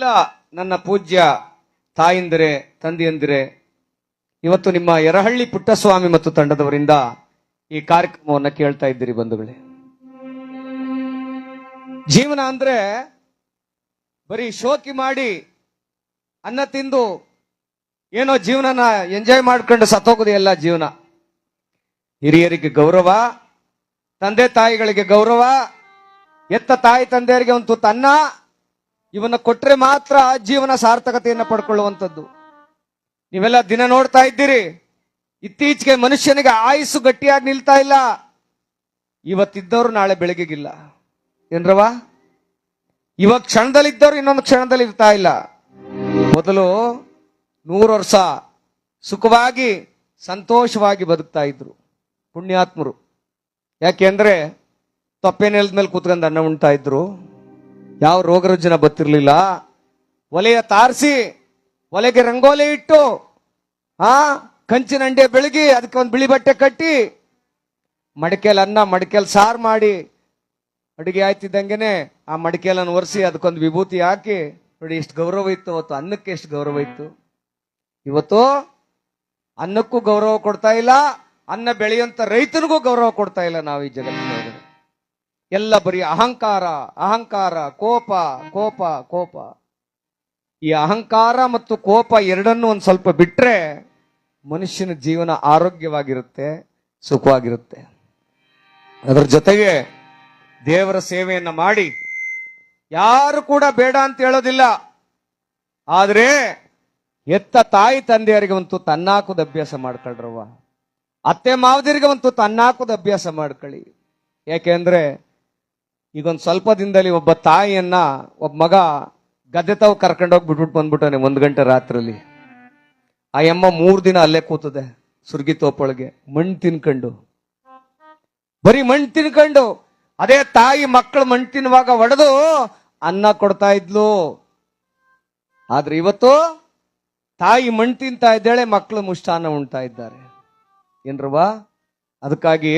ಇಲ್ಲ ನನ್ನ ಪೂಜ್ಯ ತಾಯಿಂದರೆ, ತಂದೆಯಂದಿರೆ, ಇವತ್ತು ನಿಮ್ಮ ಯರಹಳ್ಳಿ ಪುಟ್ಟಸ್ವಾಮಿ ಮತ್ತು ತಂಡದವರಿಂದ ಈ ಕಾರ್ಯಕ್ರಮವನ್ನು ಕೇಳ್ತಾ ಇದ್ದೀರಿ ಬಂಧುಗಳೇ. ಜೀವನ ಅಂದ್ರೆ ಬರೀ ಶೋಕಿ ಮಾಡಿ ಅನ್ನ ತಿಂದು ಏನೋ ಜೀವನನ ಎಂಜಾಯ್ ಮಾಡ್ಕೊಂಡು ಸತ್ತೋಗೋದೇ ಎಲ್ಲ ಜೀವನ. ಹಿರಿಯರಿಗೆ ಗೌರವ, ತಂದೆ ತಾಯಿಗಳಿಗೆ ಗೌರವ, ಎತ್ತ ತಾಯಿ ತಂದೆಯರಿಗೆ ಒಂದು ತನ್ನ ಇವನ್ನ ಕೊಟ್ರೆ ಮಾತ್ರ ಜೀವನ ಸಾರ್ಥಕತೆಯನ್ನು ಪಡ್ಕೊಳ್ಳುವಂಥದ್ದು. ನೀವೆಲ್ಲ ದಿನ ನೋಡ್ತಾ ಇದ್ದೀರಿ. ಇತ್ತೀಚೆಗೆ ಮನುಷ್ಯನಿಗೆ ಆಯಸ್ಸು ಗಟ್ಟಿಯಾಗಿ ನಿಲ್ತಾ ಇಲ್ಲ. ಇವತ್ತಿದ್ದವರು ನಾಳೆ ಬೆಳಗ್ಗೆಗಿಲ್ಲ. ಏನ್ರವ ಇವಾಗ ಕ್ಷಣದಲ್ಲಿದ್ದವರು ಇನ್ನೊಂದು ಕ್ಷಣದಲ್ಲಿ ಇರ್ತಾ ಇಲ್ಲ. ಮೊದಲು ನೂರು ವರ್ಷ ಸುಖವಾಗಿ, ಸಂತೋಷವಾಗಿ ಬದುಕ್ತಾ ಇದ್ರು ಪುಣ್ಯಾತ್ಮರು. ಯಾಕೆಂದ್ರೆ ನೆಲದ ಮೇಲೆ ಕೂತ್ಕೊಂಡು ಅನ್ನ ಉಣ್ತಾ ಇದ್ರು. ಯಾವ ರೋಗ ರುಜಿನ ಬತ್ತಿರಲಿಲ್ಲ? ಒಲೆಯ ತಾರಿಸಿ, ಒಲೆಗೆ ರಂಗೋಲಿ ಇಟ್ಟು, ಆ, ಕಂಚಿನ ಅಂಡೆ ಬೆಳಗಿ, ಅದಕ್ಕೆ ಒಂದು ಬಿಳಿ ಬಟ್ಟೆ ಕಟ್ಟಿ, ಮಡಿಕೆಲ್ ಅನ್ನ, ಮಡಿಕೆಲ್ ಸಾರು ಮಾಡಿ, ಅಡುಗೆ ಆಯ್ತಿದ್ದಂಗೆನೆ ಆ ಮಡಿಕೆಲನ್ನು ಒರೆಸಿ ಅದಕ್ಕೊಂದು ವಿಭೂತಿ ಹಾಕಿ, ನೋಡಿ ಎಷ್ಟು ಗೌರವ ಇತ್ತು, ಅವತ್ತು ಅನ್ನಕ್ಕೆ ಎಷ್ಟು ಗೌರವ ಇತ್ತು. ಇವತ್ತು ಅನ್ನಕ್ಕೂ ಗೌರವ ಕೊಡ್ತಾ ಇಲ್ಲ, ಅನ್ನ ಬೆಳೆಯುವಂತ ರೈತನಿಗೂ ಗೌರವ ಕೊಡ್ತಾ ಇಲ್ಲ ನಾವು ಈ ಜಗತ್ತಿನೊಳಗಡೆ ಎಲ್ಲ ಬರೀ ಅಹಂಕಾರ ಅಹಂಕಾರ, ಕೋಪ ಕೋಪ ಕೋಪ. ಈ ಅಹಂಕಾರ ಮತ್ತು ಕೋಪ ಎರಡನ್ನು ಒಂದು ಸ್ವಲ್ಪ ಬಿಟ್ರೆ ಮನುಷ್ಯನ ಜೀವನ ಆರೋಗ್ಯವಾಗಿರುತ್ತೆ, ಸುಖವಾಗಿರುತ್ತೆ. ಅದರ ಜೊತೆಗೆ ದೇವರ ಸೇವೆಯನ್ನು ಮಾಡಿ, ಯಾರು ಕೂಡ ಬೇಡ ಅಂತ ಹೇಳೋದಿಲ್ಲ. ಆದರೆ ಎತ್ತ ತಾಯಿ ತಂದೆಯರಿಗೆ ಒಂದು ತನ್ನಾಕುದ ಅಭ್ಯಾಸ ಮಾಡ್ಕೊಳ್ರವ್ವ. ಅತ್ತೆ ಮಾವದಿರಿಗೆ ಒಂದು ತನ್ನಾಕುದ ಅಭ್ಯಾಸ ಮಾಡ್ಕೊಳ್ಳಿ. ಯಾಕೆಂದ್ರೆ ಈಗ ಒಂದು ಸ್ವಲ್ಪ ದಿನದಲ್ಲಿ ಒಬ್ಬ ತಾಯಿಯನ್ನ ಒಬ್ಬ ಮಗ ಗದ್ದೆ ತಾವು ಕರ್ಕೊಂಡೋಗಿ ಬಿಟ್ಬಿಟ್ಟು ಬಂದ್ಬಿಟ್ಟಾನೆ ಒಂದು ಗಂಟೆ ರಾತ್ರಲ್ಲಿ ಆ ಅಮ್ಮ ಮೂರು ದಿನ ಅಲ್ಲೇ ಕೂತದೆ, ಸುರ್ಗಿ ತೋಪೊಳಗೆ ಮಣ್ಣು ತಿನ್ಕೊಂಡು. ಬರೀ ಮಣ್ಣು ತಿನ್ಕೊಂಡು, ಅದೇ ತಾಯಿ ಮಕ್ಕಳು ಮಣ್ಣು ತಿನ್ನುವಾಗ ಒಡೆದು ಅನ್ನ ಕೊಡ್ತಾ ಇದ್ಲು. ಆದ್ರೆ ಇವತ್ತು ತಾಯಿ ಮಣ್ಣು ತಿಂತಾ ಇದ್ದಾಳೆ ಮಕ್ಕಳು ಮುಷ್ಟಾನ ಉಣ್ತಾ ಇದ್ದಾರೆ. ಏನ್ರವಾ ಅದಕ್ಕಾಗಿ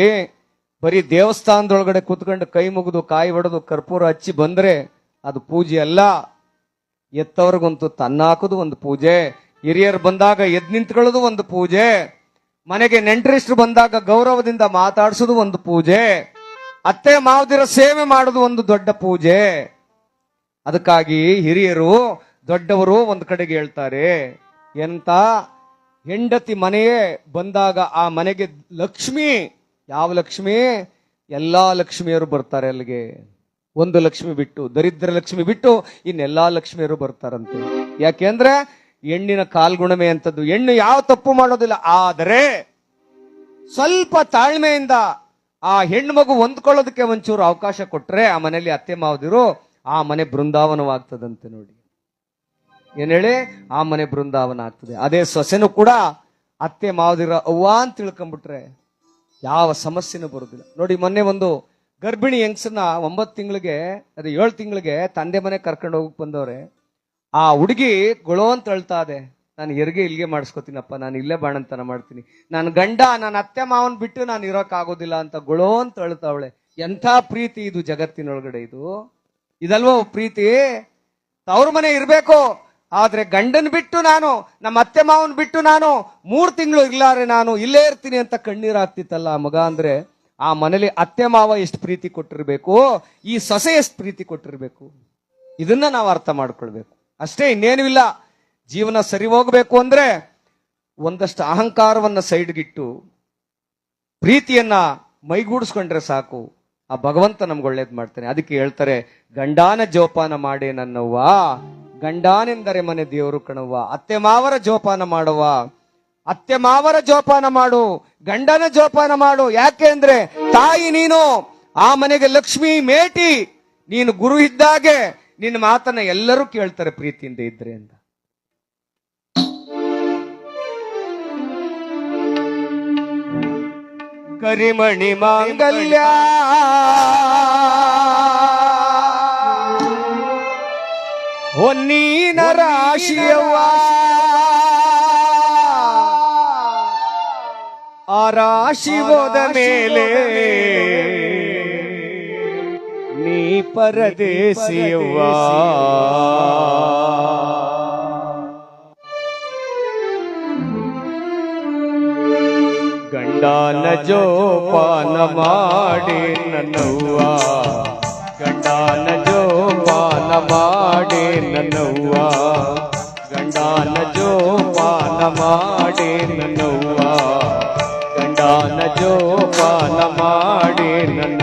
ಬರೀ ದೇವಸ್ಥಾನದೊಳಗಡೆ ಕೂತ್ಕೊಂಡು ಕೈ ಮುಗಿದು ಕಾಯಿ ಹೊಡೆದು ಕರ್ಪೂರ ಹಚ್ಚಿ ಬಂದರೆ ಅದು ಪೂಜೆ ಅಲ್ಲ. ಎತ್ತವ್ರಿಗಂತೂ ತನ್ನ ಹಾಕೋದು ಒಂದು ಪೂಜೆ. ಹಿರಿಯರು ಬಂದಾಗ ಎದ್ ನಿಂತ್ಕೊಳ್ಳೋದು ಒಂದು ಪೂಜೆ. ಮನೆಗೆ ನೆಂಟರಿಷ್ಟ್ರು ಬಂದಾಗ ಗೌರವದಿಂದ ಮಾತಾಡಿಸೋದು ಒಂದು ಪೂಜೆ. ಅತ್ತೆ ಮಾವದಿರ ಸೇವೆ ಮಾಡೋದು ಒಂದು ದೊಡ್ಡ ಪೂಜೆ. ಅದಕ್ಕಾಗಿ ಹಿರಿಯರು, ದೊಡ್ಡವರು ಒಂದು ಕಡೆಗೆ ಹೇಳ್ತಾರೆ, ಎಂತ? ಹೆಂಡತಿ ಮನೆಯೇ ಬಂದಾಗ ಆ ಮನೆಗೆ ಲಕ್ಷ್ಮಿ ಯಾವ ಲಕ್ಷ್ಮಿ? ಎಲ್ಲಾ ಲಕ್ಷ್ಮಿಯರು ಬರ್ತಾರೆ ಅಲ್ಲಿಗೆ. ಒಂದು ಲಕ್ಷ್ಮಿ ಬಿಟ್ಟು, ದರಿದ್ರ ಲಕ್ಷ್ಮಿ ಬಿಟ್ಟು ಇನ್ನೆಲ್ಲಾ ಲಕ್ಷ್ಮಿಯರು ಬರ್ತಾರಂತೆ. ಯಾಕೆಂದ್ರೆ ಹೆಣ್ಣಿನ ಕಾಲ್ಗುಣಮೆ ಅಂತದ್ದು ಹೆಣ್ಣು ಯಾವ ತಪ್ಪು ಮಾಡೋದಿಲ್ಲ. ಆದರೆ ಸ್ವಲ್ಪ ತಾಳ್ಮೆಯಿಂದ ಆ ಹೆಣ್ಣು ಮಗು ಹೊಂದ್ಕೊಳ್ಳೋದಕ್ಕೆ ಒಂಚೂರು ಅವಕಾಶ ಕೊಟ್ರೆ ಆ ಮನೆಯಲ್ಲಿ ಅತ್ತೆ ಮಾವದಿರು ಆ ಮನೆ ಬೃಂದಾವನವಾಗ್ತದಂತೆ ನೋಡಿ. ಏನ್ ಹೇಳಿ? ಆ ಮನೆ ಬೃಂದಾವನ ಆಗ್ತದೆ. ಅದೇ ಸೊಸೆನೂ ಕೂಡ ಅತ್ತೆ ಮಾವದಿರ ಅವ್ವ ಅಂತ ತಿಳ್ಕೊಂಡ್ಬಿಟ್ರೆ ಯಾವ ಸಮಸ್ಯೆನೂ ಬರೋದಿಲ್ಲ. ನೋಡಿ, ಮೊನ್ನೆ ಒಂದು ಗರ್ಭಿಣಿ ಹೆಂಗ್ಸನ್ನ ಒಂಬತ್ತು ತಿಂಗಳಿಗೆ, ಅದೇ ಏಳು ತಿಂಗಳಿಗೆ ತಂದೆ ಮನೆ ಕರ್ಕೊಂಡು ಹೋಗಕ್ ಬಂದವ್ರೆ. ಆ ಹುಡುಗಿ ಗೊಳೋ ಅಂತ ಅಳ್ತಾ ಇದೆ. ನಾನು ಹೆರಿಗೆ ಇಲ್ಲಿಗೆ ಮಾಡಿಸ್ಕೋತೀನಪ್ಪ, ನಾನು ಇಲ್ಲೇ ಬಾಣಂತನ ಮಾಡ್ತೀನಿ. ನನ್ನ ಗಂಡ ನನ್ನ ಅತ್ತೆ ಮಾವನ್ ಬಿಟ್ಟು ನಾನು ಇರೋಕ್ಕಾಗೋದಿಲ್ಲ ಅಂತ ಗೊಳೋ ಅಂತ ಅಳ್ತಾವಳೆ. ಎಂಥ ಪ್ರೀತಿ ಇದು ಜಗತ್ತಿನೊಳಗಡೆ ಇದು. ಇದಲ್ವೋ ಪ್ರೀತಿ, ತವ್ರ ಮನೆ ಇರ್ಬೇಕು. ಆದ್ರೆ ಗಂಡನ ಬಿಟ್ಟು ನಾನು, ನಮ್ಮ ಅತ್ತೆ ಮಾವನ್ ಬಿಟ್ಟು ನಾನು ಮೂರು ತಿಂಗಳು ಇರ್ಲಾರೆ ನಾನು ಇಲ್ಲೇ ಇರ್ತೀನಿ ಅಂತ ಕಣ್ಣೀರು ಆಗ್ತಿತ್ತಲ್ಲ ಮಗ ಅಂದ್ರೆ, ಆ ಮನೇಲಿ ಅತ್ತೆ ಮಾವ ಎಷ್ಟು ಪ್ರೀತಿ ಕೊಟ್ಟಿರಬೇಕು, ಈ ಸೊಸೆ ಎಷ್ಟು ಪ್ರೀತಿ ಕೊಟ್ಟಿರಬೇಕು, ಇದನ್ನ ನಾವು ಅರ್ಥ ಮಾಡ್ಕೊಳ್ಬೇಕು. ಅಷ್ಟೇ ಇನ್ನೇನು ಇಲ್ಲ. ಜೀವನ ಸರಿ ಹೋಗ್ಬೇಕು ಅಂದ್ರೆ ಒಂದಷ್ಟು ಅಹಂಕಾರವನ್ನ ಸೈಡ್ಗಿಟ್ಟು ಪ್ರೀತಿಯನ್ನ ಮೈಗೂಡಿಸ್ಕೊಂಡ್ರೆ ಸಾಕು. ಆ ಭಗವಂತ ನಮ್ಗೆ ಒಳ್ಳೇದು ಮಾಡ್ತಾನೆ. ಅದಕ್ಕೆ ಹೇಳ್ತಾರೆ, ಗಂಡಾನ ಜೋಪಾನ ಮಾಡೇ ನನ್ನವ್ವ. ಗಂಡಾನೆಂದರೆ ಮನೆ ದೇವರು ಕಣವ್ವ ಅತ್ತೆ ಮಾವರ ಜೋಪಾನ ಮಾಡುವ. ಅತ್ತೆ ಮಾವರ ಜೋಪಾನ ಮಾಡು. ಗಂಡನ ಜೋಪಾನ ಮಾಡು. ಯಾಕೆ ಅಂದ್ರೆ ತಾಯಿ ನೀನು ಆ ಮನೆಗೆ ಲಕ್ಷ್ಮಿ ಮೇಟಿ. ನೀನು ಗುರು ಇದ್ದಾಗೆ ನಿನ್ನ ಮಾತನ್ನ ಎಲ್ಲರೂ ಕೇಳ್ತಾರೆ ಪ್ರೀತಿಯಿಂದ ಇದ್ರೆ ಅಂತ. ಕರಿಮಣಿ ಮಾಂಗಲ್ಯ. ಹೊನ್ನೀನ ರಾಶಿಯವ ಆ ರಾಶಿ ಹೋದ ಮೇಲೆ ನೀ ಪರದೇಶಿಯವ್ವ. ಗಂಡನ ಜೋಪಾನ ಮಾಡಿ ನನ್ನವ್ವ. ಗಂಡನ ಜೋಪಾನ ಮಾಡಿ ನನ್ನವ್ವ ಗಂಡನ ಜೋಪಾನ ಮಾಡಿ ನನ್ನವ್ವ ಗಂಡನ ಜೋಪಾನ ಮಾಡಿ ನನ್ನವ್ವ